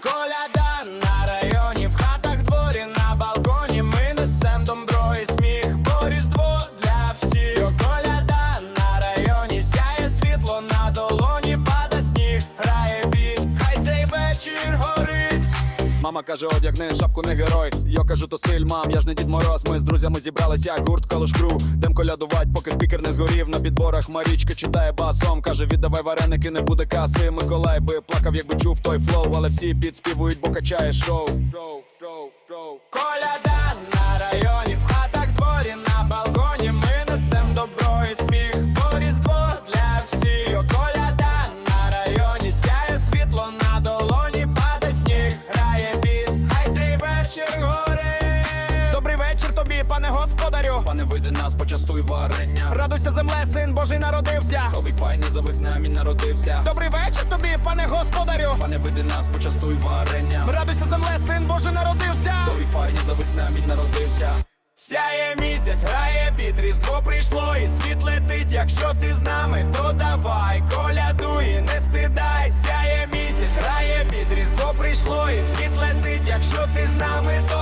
Corre! Мама каже, одягни шапку не герой. Я кажу, то стиль, мам, я ж не дід Мороз. Ми з друзями зібрались, як гурт калушкру. Дем колядувать, поки спікер не згорів. На підборах Марічка читає басом. Каже, віддавай вареники, не буде каси. Миколай би плакав, якби чув той флоу, але всі підспівують, бо качає шоу. пане господарю, пане вийди нас, почастуй варення. Радуйся, земле, син Божий народився. Новий файний завесня мій народився. Добрий вечір тобі, пане господарю. Пане вийди нас, почастуй варення. Радуйся, земле, син Божий народився. Новий файний завесня мій народився. Сяє місяць, грає біт, різдво прийшло, і світ летить. Якщо ти з нами, то давай колядуй, не стидай, сяє місяць, грає біт, різдво прийшло, і світ летить. Якщо ти з нами, то